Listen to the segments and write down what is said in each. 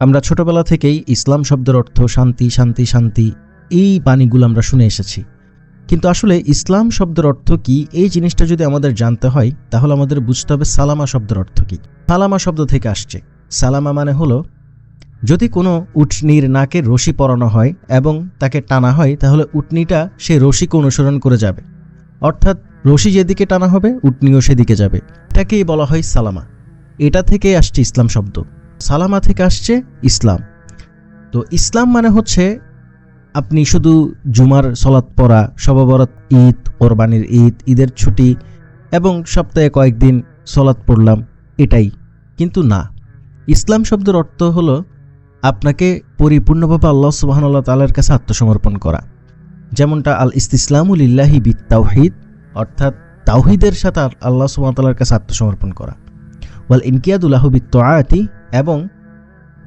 আমরা ছোটবেলা থেকেই ইসলাম শব্দের অর্থ শান্তি শান্তি শান্তি, এই বাণীগুলো আমরা শুনে এসেছি। কিন্তু আসলে ইসলাম শব্দের অর্থ কি, এই জিনিসটা যদি আমাদের জানতে হয়, তাহলে আমাদের বুঝতে হবে সালামা শব্দের অর্থ কি। সালামা শব্দ থেকে আসছে। সালামা মানে হলো, যদি কোনো উটনির নাকে রশি পরানো হয় এবং তাকে টানা হয়, তাহলে উটনিটা সে রশিকে অনুসরণ করে যাবে। অর্থাৎ রশি যেদিকে টানা হবে, উটনিও সেদিকে যাবে। এটাকেই বলা হয় সালামা। এটা থেকে আসছে ইসলাম শব্দ। সালামা থেকে আসছে ইসলাম। তো ইসলাম মানে হচ্ছে আপনি শুধু জুমার সলাৎ পড়া, সবাবরত ঈদ, কোরবানির ঈদ, ঈদের ছুটি এবং সপ্তাহে কয়েকদিন সলাৎ পড়লাম, এটাই। কিন্তু না, ইসলাম শব্দের অর্থ হলো আপনাকে পরিপূর্ণভাবে আল্লাহ সুবাহানুল্লাহ তালার কাছে আত্মসমর্পণ করা। যেমনটা আল ইস্তিসলামুল ইল্লাহি বিত তাওহিদ অর্থাৎ তাওহিদের সাথে আল্লাহ সুবাহতাল্লার কাছে আত্মসমর্পণ করা। ওয়াল ইনকিয়াদুল্লাহ বিত তোয়াতি এবং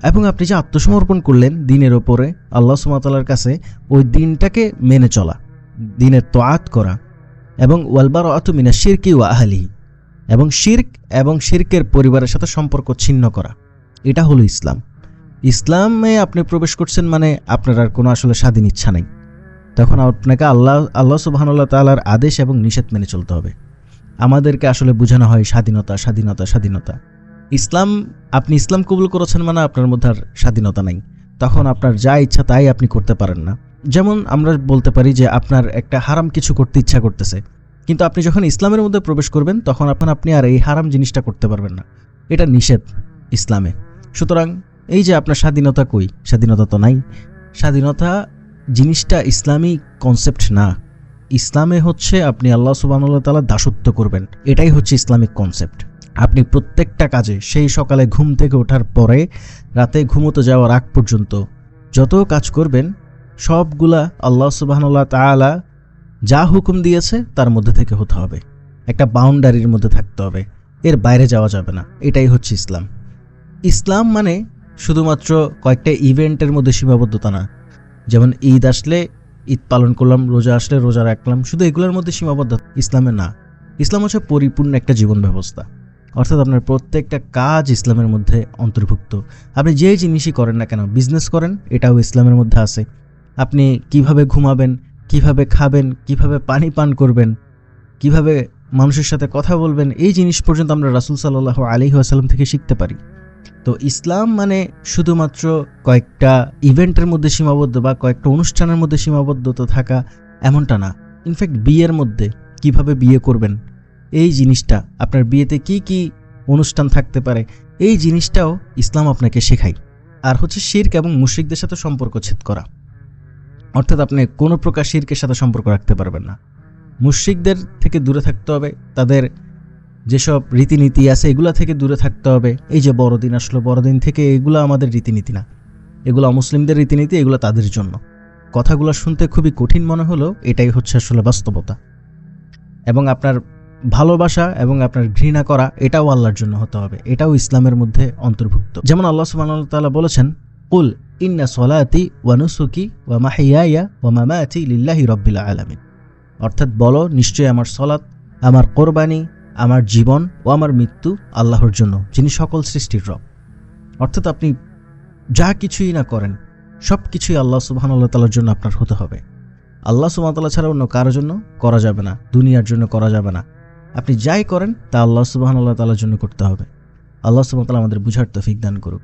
এবং আপনি যে আত্মসমর্পণ করলেন দিনের ওপরে, আল্লাহ সুমাতালার কাছে, ওই দিনটাকে মেনে চলা, দিনের তোয়াত করা, এবং ওয়ালবার আতুমিনা শিরকি ও আহালি এবং শির্ক এবং শির্কের পরিবারের সাথে সম্পর্ক ছিন্ন করা, এটা হলো ইসলাম। ইসলামে আপনি প্রবেশ করছেন মানে আপনার আর কোনো আসলে স্বাধীন ইচ্ছা নেই। তখন আপনাকে আল্লাহ আল্লাহ সুবাহানুল্লাহ তালার আদেশ এবং নিষেধ মেনে চলতে হবে। আমাদেরকে আসলে বোঝানো হয় স্বাধীনতা স্বাধীনতা স্বাধীনতা। ইসলাম, আপনি ইসলাম কবুল করেছেন মানে আপনার মধ্যে আর স্বাধীনতা নাই। তখন আপনার যা ইচ্ছা তাই আপনি করতে পারেন না। যেমন আমরা বলতে পারি যে আপনার একটা হারাম কিছু করতে ইচ্ছা করতেছে। কিন্তু আপনি যখন ইসলামের মধ্যে প্রবেশ করবেন, তখন আপনার আপনি আর এই হারাম জিনিসটা করতে পারবেন না। এটা নিষেধ ইসলামে। সুতরাং এই যে আপনার স্বাধীনতা কই? স্বাধীনতা তো নাই। স্বাধীনতা জিনিসটা ইসলামী কনসেপ্ট না। ইসলামে হচ্ছে আপনি আল্লাহ সুবাহ তালা দাসত্ব করবেন। এটাই হচ্ছে ইসলামিক কনসেপ্ট আপনি প্রত্যেকটা কাজে সেই সকালে ঘুম থেকে ওঠার পরে রাতে ঘুমোতে যাওয়ার আগ পর্যন্ত যত কাজ করবেন, সবগুলা আল্লাহ সুবাহনুল্লাহ তালা যা হুকুম দিয়েছে তার মধ্যে থেকে হতে হবে। একটা বাউন্ডারির মধ্যে থাকতে হবে। এর বাইরে যাওয়া যাবে না। এটাই হচ্ছে ইসলাম। ইসলাম মানে শুধুমাত্র কয়েকটা ইভেন্টের মধ্যে সীমাবদ্ধতা না। যেমন ঈদ আসলে, ঈদ পালন করলাম, রোজা আসলে রোজা রাখলাম, শুধু এগুলোর মধ্যে সীমাবদ্ধ ইসলামে না। ইসলাম হচ্ছে পরিপূর্ণ একটা জীবন ব্যবস্থা। অর্থাৎ আপনার প্রত্যেকটা কাজ ইসলামের মধ্যে অন্তর্ভুক্ত। আপনি যে জিনিসই করেন না কেন বিজনেস করেন, এটাও ইসলামের মধ্যে আছে। আপনি কীভাবে ঘুমাবেন, কীভাবে খাবেন, কীভাবে পানি পান করবেন, কীভাবে মানুষের সাথে কথা বলবেন, এই জিনিস পর্যন্ত আমরা রাসুল সাল্লাহ আলী আসাল্লাম থেকে শিখতে পারি। তো ইসলাম মানে শুধুমাত্র কয়েকটা ইভেন্টের মধ্যে সীমাবদ্ধ বা কয়েকটা অনুষ্ঠানের মধ্যে সীমাবদ্ধতা থাকা এমনটা না। ইনফ্যাক্ট বিয়ের মধ্যে কীভাবে বিয়ে করবেন এই জিনিসটা আপনার বিয়েতে কি কি অনুষ্ঠান থাকতে পারে, এই জিনিসটাও ইসলাম আপনাকে শেখায়। আর হচ্ছে শির্ক এবং মুশ্রিকদের সাথে সম্পর্ক ছেদ করা। অর্থাৎ আপনি কোনো প্রকার শির্কের সাথে সম্পর্ক রাখতে পারবেন না। মুশ্রিকদের থেকে দূরে থাকতে হবে, তাদের যেসব রীতিনীতি আছে এগুলা থেকে দূরে থাকতে হবে। এই যে বড়দিন আসলো, বড়দিন থেকে এগুলো আমাদের রীতিনীতি না। এগুলো মুসলিমদের রীতিনীতি, এগুলো তাদের জন্য। কথাগুলো শুনতে খুবই কঠিন মনে হলো এটাই হচ্ছে আসলে বাস্তবতা। এবং আপনার ভালোবাসা এবং আপনার ঘৃণা করা, এটাও আল্লাহর জন্য হতে হবে। এটাও ইসলামের মধ্যে অন্তর্ভুক্ত। যেমন আল্লাহ সুবাহ বলেছেন, কুল ইন্না সলাতি ওয়ানুসুকি ওয়া মাহিয়া ওয়া মামাতি লিল্লাহি রব্বিল আলামিন। অর্থাৎ বলো, নিশ্চয়ই আমার সলাৎ, আমার কোরবানি, আমার জীবন ও আমার মৃত্যু আল্লাহর জন্য, যিনি সকল সৃষ্টির রব। অর্থাৎ আপনি যা কিছুই না করেন সব কিছুই আল্লাহ সুবাহান আল্লাহ তালার জন্য আপনার হতে হবে। আল্লাহ সুবাহতাল্লাহ ছাড়া অন্য কারোর জন্য করা যাবে না, দুনিয়ার জন্য করা যাবে না। আপনি যাই করেন, তা আল্লাহ সুবাহান আল্লাহ তালার জন্য করতে হবে। আল্লাহ সুবাহ তালা আমাদের বুঝার তফিক দান করুক।